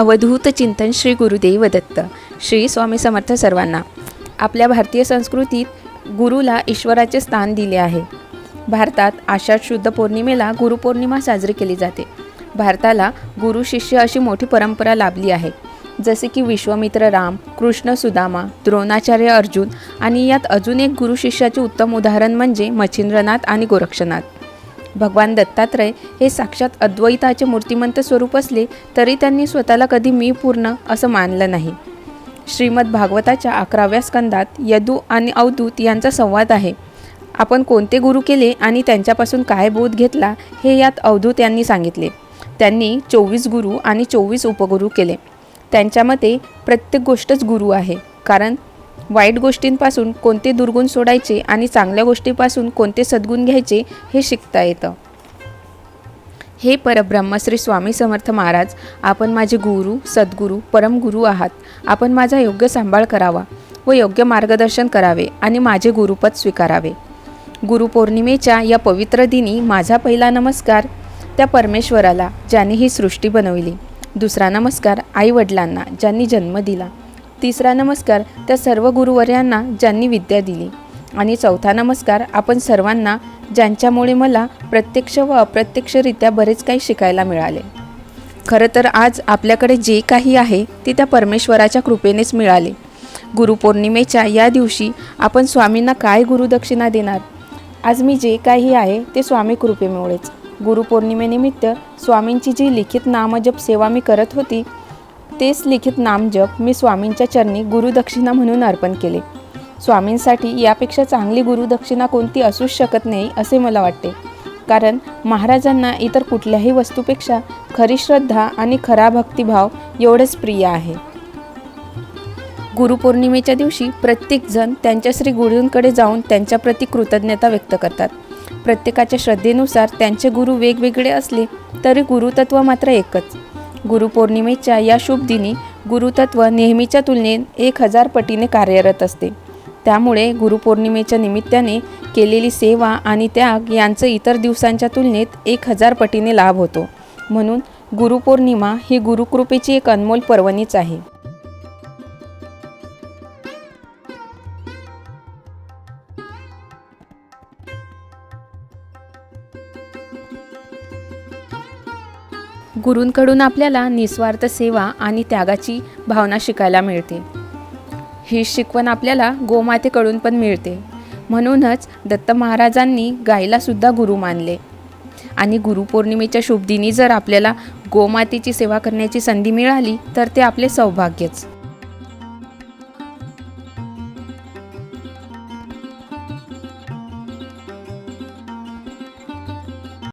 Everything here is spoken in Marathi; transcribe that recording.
अवधूत चिंतन श्री गुरुदेव दत्त श्री स्वामी समर्थ सर्वांना. आपल्या भारतीय संस्कृतीत गुरुला ईश्वराचे स्थान दिले आहे. भारतात आषाढ शुद्ध पौर्णिमेला गुरुपौर्णिमा साजरी केली जाते. भारताला गुरु शिष्य अशी मोठी परंपरा लाभली आहे. जसे की विश्वामित्र राम कृष्ण सुदामा द्रोणाचार्य अर्जुन आणि यात अजून एक गुरु शिष्याचे उत्तम उदाहरण म्हणजे मच्छिंद्रनाथ आणि गोरक्षनाथ. भगवान दत्तात्रय हे साक्षात अद्वैताचे मूर्तिमंत स्वरूप असले तरी त्यांनी स्वतःला कधी मी पूर्ण असं मानलं नाही. श्रीमद भागवताच्या अकराव्या स्कंदात यदू आणि अवधूत यांचा संवाद आहे. आपण कोणते गुरु केले आणि त्यांच्यापासून काय बोध घेतला हे यात अवधूत यांनी सांगितले. त्यांनी चोवीस गुरु आणि चोवीस उपगुरू केले. त्यांच्या मते प्रत्येक गोष्टच गुरु आहे कारण वाईट गोष्टींपासून कोणते दुर्गुण सोडायचे आणि चांगल्या गोष्टीपासून कोणते सद्गुण घ्यायचे हे शिकता येतं. हे परब्रह्म श्री स्वामी समर्थ महाराज आपण माझे गुरु सद्गुरू परमगुरू आहात. आपण माझा योग्य सांभाळ करावा व योग्य मार्गदर्शन करावे आणि माझे गुरुपद स्वीकारावे. गुरुपौर्णिमेच्या या पवित्र दिनी माझा पहिला नमस्कार. त्या परमेश्वराला ज्याने ही सृष्टी बनविली. दुसरा नमस्कार आईवडिलांना ज्यांनी जन्म दिला. तिसरा नमस्कार त्या सर्व गुरुवर्यांना ज्यांनी विद्या दिली. आणि चौथा नमस्कार आपण सर्वांना ज्यांच्यामुळे मला प्रत्यक्ष व अप्रत्यक्षरित्या बरेच काही शिकायला मिळाले. खरं तर आज आपल्याकडे जे काही आहे ते त्या परमेश्वराच्या कृपेनेच मिळाले. गुरुपौर्णिमेच्या या दिवशी आपण स्वामींना काय गुरुदक्षिणा देणार? आज मी जे काही आहे ते स्वामी कृपेमुळेच. गुरुपौर्णिमेनिमित्त स्वामींची जी लिखित नामजप सेवा मी करत होती तेच लिखित नामजप मी स्वामींच्या चरणी गुरुदक्षिणा म्हणून अर्पण केले. स्वामींसाठी यापेक्षा चांगली गुरुदक्षिणा कोणती असूच शकत नाही असे मला वाटते. कारण महाराजांना इतर कुठल्याही वस्तूपेक्षा खरी श्रद्धा आणि खरा भक्तिभाव एवढंच प्रिय आहे. गुरुपौर्णिमेच्या दिवशी प्रत्येकजण त्यांच्या श्री गुरूंकडे जाऊन त्यांच्याप्रती कृतज्ञता व्यक्त करतात. प्रत्येकाच्या श्रद्धेनुसार त्यांचे गुरु वेगवेगळे असले तरी गुरुतत्व मात्र एकच. गुरुपौर्णिमेच्या या शुभ दिनी गुरुतत्व नेहमीच्या तुलनेत एक हजार पटीने कार्यरत असते. त्यामुळे गुरुपौर्णिमेच्या निमित्ताने केलेली सेवा आणि त्याग यांचं इतर दिवसांच्या तुलनेत एक हजार पटीने लाभ होतो. म्हणून गुरुपौर्णिमा ही गुरुकृपेची एक अनमोल पर्वणीच आहे. गुरूंकडून आपल्याला निस्वार्थ सेवा आणि त्यागाची भावना शिकायला मिळते. ही शिकवण आपल्याला गोमातेकडून पण मिळते. म्हणूनच दत्त महाराजांनी गायलासुद्धा गुरु मानले. आणि गुरुपौर्णिमेच्या शुभदिनी जर आपल्याला गोमातेची सेवा करण्याची संधी मिळाली तर ते आपले सौभाग्यच.